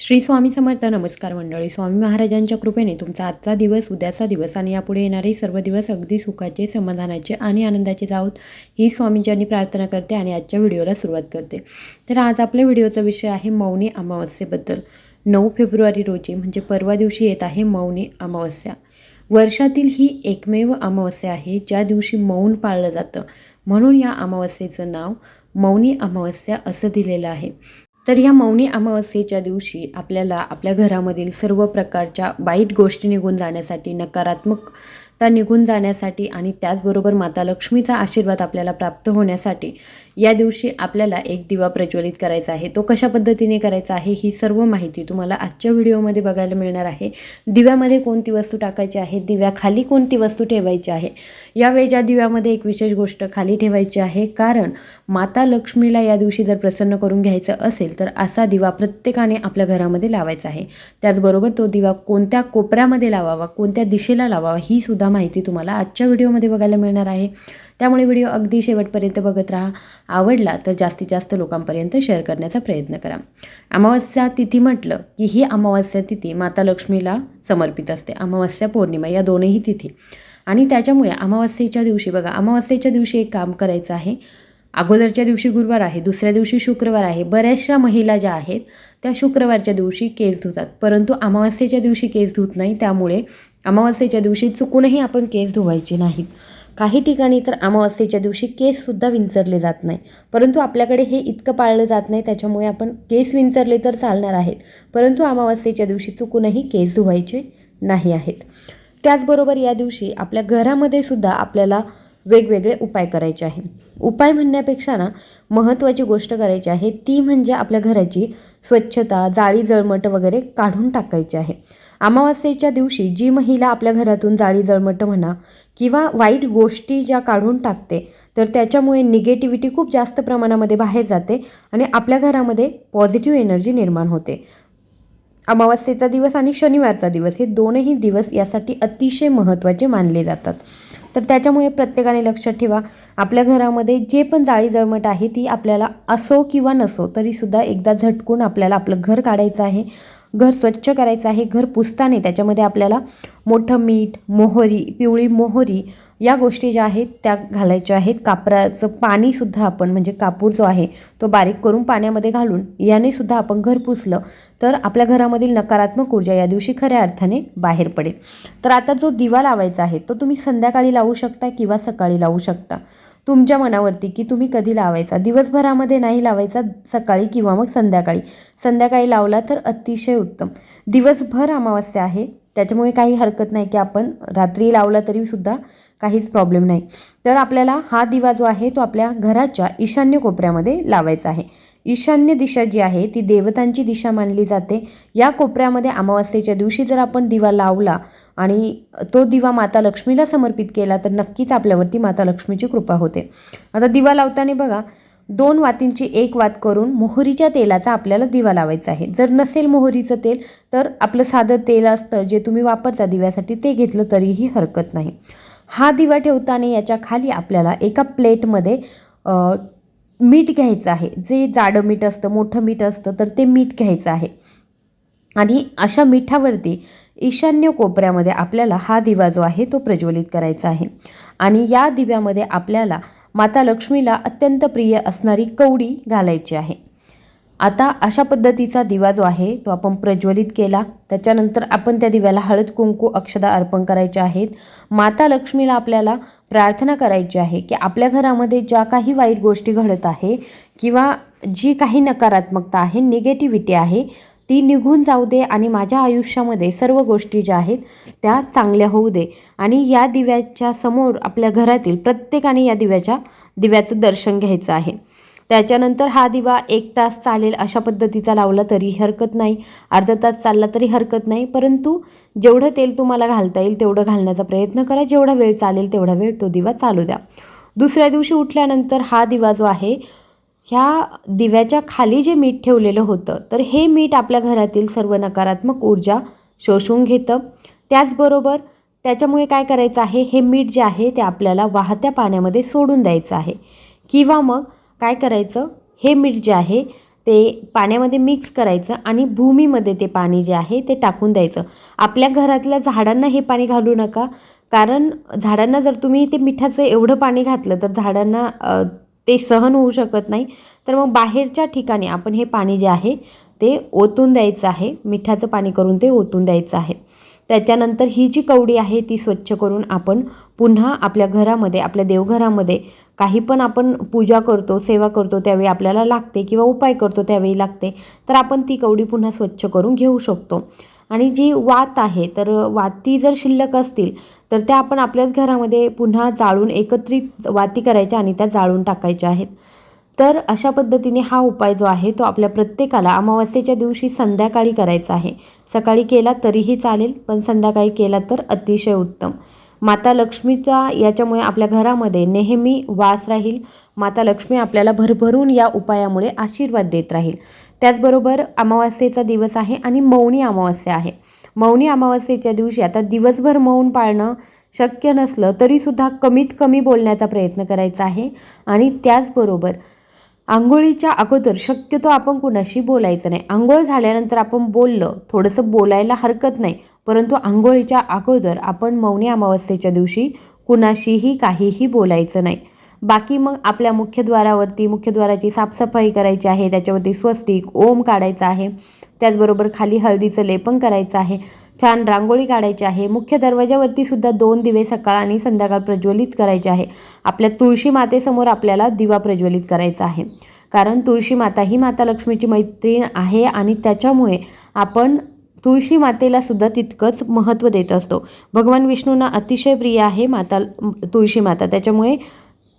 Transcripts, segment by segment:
श्री स्वामी समर्थ नमस्कार मंडळी स्वामी महाराजांच्या कृपेने तुमचा आजचा दिवस उद्याचा दिवस आणि यापुढे येणारे सर्व दिवस अगदी सुखाचे समाधानाचे आणि आनंदाचे जाऊत ही स्वामींच्यांनी प्रार्थना करते आणि आजच्या व्हिडिओला सुरुवात करते. तर आज आपल्या व्हिडिओचा विषय आहे मौनी अमावस्येबद्दल. नऊ फेब्रुवारी रोजी म्हणजे परवा दिवशी येत आहे मौनी अमावस्या. वर्षातील ही एकमेव अमावस्या आहे ज्या दिवशी मौन पाळलं जातं. म्हणून या अमावस्येचं नाव मौनी अमावस्या असं दिलेलं आहे. तर या मौनी अमावस्येच्या दिवशी आपल्याला आपल्या घरामधील सर्व प्रकारच्या वाईट गोष्टी निघून जाण्यासाठी नकारात्मक त्या निघून जाण्यासाठी आणि त्याचबरोबर माता लक्ष्मीचा आशीर्वाद आपल्याला प्राप्त होण्यासाठी या दिवशी आपल्याला एक दिवा प्रज्वलित करायचा आहे. तो कशा पद्धतीने करायचा आहे ही सर्व माहिती तुम्हाला आजच्या व्हिडिओमध्ये बघायला मिळणार आहे. दिव्यामध्ये कोणती वस्तू टाकायची आहे? दिव्याखाली कोणती वस्तू ठेवायची आहे? यावेळी ज्या दिव्यामध्ये एक विशेष गोष्ट खाली ठेवायची आहे कारण माता लक्ष्मीला या दिवशी जर प्रसन्न करून घ्यायचं असेल तर असा दिवा प्रत्येकाने आपल्या घरामध्ये लावायचा आहे. त्याचबरोबर तो दिवा कोणत्या कोपऱ्यामध्ये लावावा कोणत्या दिशेला लावावा ही सुद्धा माहिती तुम्हाला आजच्या व्हिडिओमध्ये बघायला मिळणार आहे. त्यामुळे व्हिडिओ अगदी शेवटपर्यंत बघत राहा. आवडला तर जास्तीत जास्त लोकांपर्यंत शेअर करण्याचा प्रयत्न करा. अमावस्या तिथी म्हटलं की ही अमावस्या तिथी माता लक्ष्मीला समर्पित असते. अमावस्या पौर्णिमा या दोनही तिथी. आणि त्याच्यामुळे अमावस्येच्या दिवशी बघा अमावस्येच्या दिवशी एक काम करायचं आहे. अगोदरच्या दिवशी गुरुवार आहे दुसऱ्या दिवशी शुक्रवार आहे. बऱ्याचशा महिला ज्या आहेत त्या शुक्रवारच्या दिवशी केस धुतात. परंतु अमावस्येच्या दिवशी केस धुत नाही त्यामुळे अमावस्येच्या दिवशी चुकूनही आपण केस धुवायचे नाहीत. काही ठिकाणी तर अमावस्येच्या दिवशी केससुद्धा विंचरले जात नाही. परंतु आपल्याकडे हे इतकं पाळलं जात नाही त्याच्यामुळे आपण केस विंचरले तर चालणार आहेत. परंतु अमावस्येच्या दिवशी चुकूनही केस धुवायचे नाही आहेत. त्याचबरोबर या दिवशी आपल्या घरामध्ये सुद्धा आपल्याला वेगवेगळे उपाय करायचे आहे उपाय म्हणण्यापेक्षा ना महत्त्वाची गोष्ट करायची आहे ती म्हणजे आपल्या घराची स्वच्छता जाळी जळमट वगैरे काढून टाकायची आहे. अमावास्येच्या दिवशी जी महिला आपल्या घरातून जाळी जळमट म्हणा किंवा वाईट गोष्टी ज्या काढून टाकते तर त्याच्यामुळे निगेटिव्हिटी खूप जास्त प्रमाणामध्ये बाहेर जाते आणि आपल्या घरामध्ये पॉझिटिव्ह एनर्जी निर्माण होते. अमावास्येचा दिवस आणि शनिवारचा दिवस हे दोनही दिवस यासाठी अतिशय महत्त्वाचे मानले जातात. तर त्याच्यामुळे प्रत्येकाने लक्षात ठेवा आपल्या घरामध्ये जे पण जाळी जळमट आहे ती आपल्याला असो किंवा नसो तरीसुद्धा एकदा झटकून आपल्याला आपलं घर काढायचं आहे. घर स्वच्छ करायचं आहे घर पुसताने त्याच्यामध्ये आपल्याला मोठं मीठ मोहरी पिवळी मोहरी या गोष्टी ज्या आहेत त्या घालायच्या आहेत. कापराचं पाणीसुद्धा आपण म्हणजे कापूर जो आहे तो बारीक करून पाण्यामध्ये घालून याने सुद्धा आपण घर पुसलं तर आपल्या घरामधील नकारात्मक ऊर्जा या दिवशी खऱ्या अर्थाने बाहेर पडेल. तर आता जो दिवा लावायचा आहे तो तुम्ही संध्याकाळी लावू शकता किंवा सकाळी लावू शकता. तुमच्या मनावरती की तुम्ही कधी लावायचा? दिवसभरामध्ये नाही लावायचा सकाळी किंवा मग संध्याकाळी. संध्याकाळी लावला तर अतिशय उत्तम. दिवसभर अमावस्या आहे. त्याच्यामुळे काही हरकत नाही की आपण रात्री लावला तरीसुद्धा काहीच प्रॉब्लेम नाही. तर आपल्याला हा दिवा जो आहे तो आपल्या घराच्या ईशान्य कोपऱ्यामध्ये लावायचा आहे. ईशान्य दिशा जी आहे ती देवतांची दिशा मानली जाते. या कोपऱ्यामध्ये अमावस्येच्या दिवशी जर आपण दिवा लावला आणि तो दिवा माता लक्ष्मीला समर्पित केला तर नक्कीच आपल्यावरती माता लक्ष्मीची कृपा होते. आता दिवा लावताना बघा दोन वातींची एक वात करून मोहरीच्या तेलाचा आपल्याला दिवा लावायचा आहे. जर नसेल मोहरीचं तेल तर आपलं साधं तेल असतं जे तुम्ही वापरता दिव्यासाठी ते घेतलं तरीही हरकत नाही. हा दिवा ठेवताना याच्या खाली आपल्याला एका प्लेटमध्ये मीठ घ्यायचं आहे. जे जाडं मीठ असतं मोठं मीठ असतं तर ते मीठ घ्यायचं आहे. आणि अशा मिठावरती ईशान्य कोपऱ्यामध्ये आपल्याला हा दिवा जो आहे तो प्रज्वलित करायचा आहे. आणि या दिव्यामध्ये आपल्याला माता लक्ष्मीला अत्यंत प्रिय असणारी कवडी घालायची आहे. आता अशा पद्धतीचा दिवा जो आहे तो आपण प्रज्वलित केला. त्याच्यानंतर आपण त्या दिव्याला हळद कुंकू अक्षदा अर्पण करायचे आहेत. माता लक्ष्मीला आपल्याला प्रार्थना करायची आहे की आपल्या घरामध्ये ज्या काही वाईट गोष्टी घडत आहे किंवा जी काही नकारात्मकता आहे निगेटिव्हिटी आहे ती निघून जाऊ दे आणि माझ्या आयुष्यामध्ये सर्व गोष्टी ज्या आहेत त्या चांगल्या होऊ दे. आणि या दिव्याच्या समोर आपल्या घरातील प्रत्येकाने या दिव्याच्या दिव्याचं दर्शन घ्यायचं आहे. त्याच्यानंतर हा दिवा एक तास चालेल अशा पद्धतीचा लावला तरी हरकत नाही. अर्धा तास चालला तरी हरकत नाही. परंतु जेवढं तेल तुम्हाला घालता येईल तेवढं घालण्याचा प्रयत्न करा. जेवढा वेळ चालेल तेवढा वेळ तो दिवा चालू द्या. दुसऱ्या दिवशी उठल्यानंतर हा दिवा जो आहे ह्या दिव्याच्या खाली जे मीठ ठेवलेलं होतं तर हे मीठ आपल्या घरातील सर्व नकारात्मक ऊर्जा शोषून घेतं. त्याचबरोबर त्याच्यामुळे काय करायचं आहे? हे मीठ जे आहे ते आपल्याला वाहत्या पाण्यामध्ये सोडून द्यायचं आहे. किंवा मग काय करायचं? हे मीठ जे आहे ते पाण्यामध्ये मिक्स करायचं आणि भूमीमध्ये ते पाणी जे आहे ते टाकून द्यायचं. आपल्या घरातल्या झाडांना हे पाणी घालू नका. कारण झाडांना जर तुम्ही ते मिठाचं एवढं पाणी घातलं तर झाडांना ते सहन होऊ शकत नाही. तर मग बाहेरच्या ठिकाणी आपण हे पाणी जे आहे ते ओतून द्यायचं आहे. मिठाचं पाणी करून ते ओतून द्यायचं आहे. त्याच्यानंतर ही जी कवडी आहे ती स्वच्छ करून आपण पुन्हा आपल्या घरामध्ये आपल्या देवघरामध्ये काही पण आपण पूजा करतो सेवा करतो त्यावेळी आपल्याला लागते किंवा उपाय करतो त्यावेळी लागते तर आपण ती कवडी पुन्हा स्वच्छ करून घेऊ शकतो. आणि जी वात आहे तर वाती जर शिल्लक असतील तर त्या आपण आपल्याच घरामध्ये पुन्हा जाळून एकत्रित वाती करायच्या आणि त्या जाळून टाकायच्या आहेत. तर अशा पद्धतीने हा उपाय जो आहे तो आपल्या प्रत्येकाला अमावस्येच्या दिवशी संध्याकाळी करायचा आहे. सकाळी केला तरीही चालेल पण संध्याकाळी केला तर अतिशय उत्तम. माता लक्ष्मीचा याच्यामुळे आपल्या घरामध्ये नेहमी वास राहील. माता लक्ष्मी आपल्याला भरभरून या उपायामुळे आशीर्वाद देत राहील. त्याचबरोबर अमावस्येचा दिवस आहे आणि मौनी अमावस्या आहे. मौनी अमावस्येच्या दिवशी आता दिवसभर मौन पाळणं शक्य नसलं तरीसुद्धा कमीत कमी बोलण्याचा प्रयत्न करायचा आहे. आणि त्याचबरोबर आंघोळीच्या अगोदर शक्यतो आपण कुणाशी बोलायचं नाही. आंघोळ झाल्यानंतर आपण बोललं थोडंसं बोलायला हरकत नाही. परंतु आंघोळीच्या अगोदर आपण मौनी अमावस्येच्या दिवशी कुणाशीही काहीही बोलायचं नाही. बाकी मग आपल्या मुख्यद्वारावरती मुख्यद्वाराची साफसफाई करायची आहे त्याच्यावरती स्वस्तिक ओम काढायचा आहे. त्याचबरोबर खाली हळदीचं लेपन करायचं आहे. छान रांगोळी काढायची आहे. मुख्य दरवाजावरती सुद्धा दोन दिवे सकाळ आणि संध्याकाळ प्रज्वलित करायचे आहे. आपल्या तुळशी मातेसमोर आपल्याला दिवा प्रज्वलित करायचा आहे. कारण तुळशी माता ही माता लक्ष्मीची मैत्रीण आहे आणि त्याच्यामुळे आपण तुळशी मातेला सुद्धा तितकंच महत्त्व देत असतो. भगवान विष्णूंना अतिशय प्रिय आहे माता तुळशी माता. त्याच्यामुळे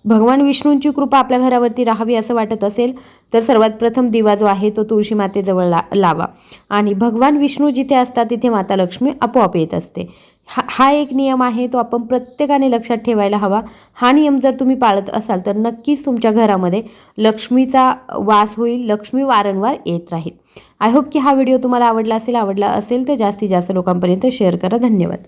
भगवान विष्णूंची कृपा आपल्या घरावरती राहावी असं वाटत असेल तर सर्वात प्रथम दिवा जो आहे तो तुळशी मातेजवळ ला लावा. आणि भगवान विष्णू जिथे असतात तिथे माता लक्ष्मी आपोआप येत असते. हा हा एक नियम आहे तो आपण प्रत्येकाने लक्षात ठेवायला हवा. हा नियम जर तुम्ही पाळत असाल तर नक्कीच तुमच्या घरामध्ये लक्ष्मीचा वास होईल लक्ष्मी वारंवार येत राहील. आय होप की हा व्हिडिओ तुम्हाला आवडला असेल आवडला असेल तर जास्तीत जास्त लोकांपर्यंत शेअर करा. धन्यवाद.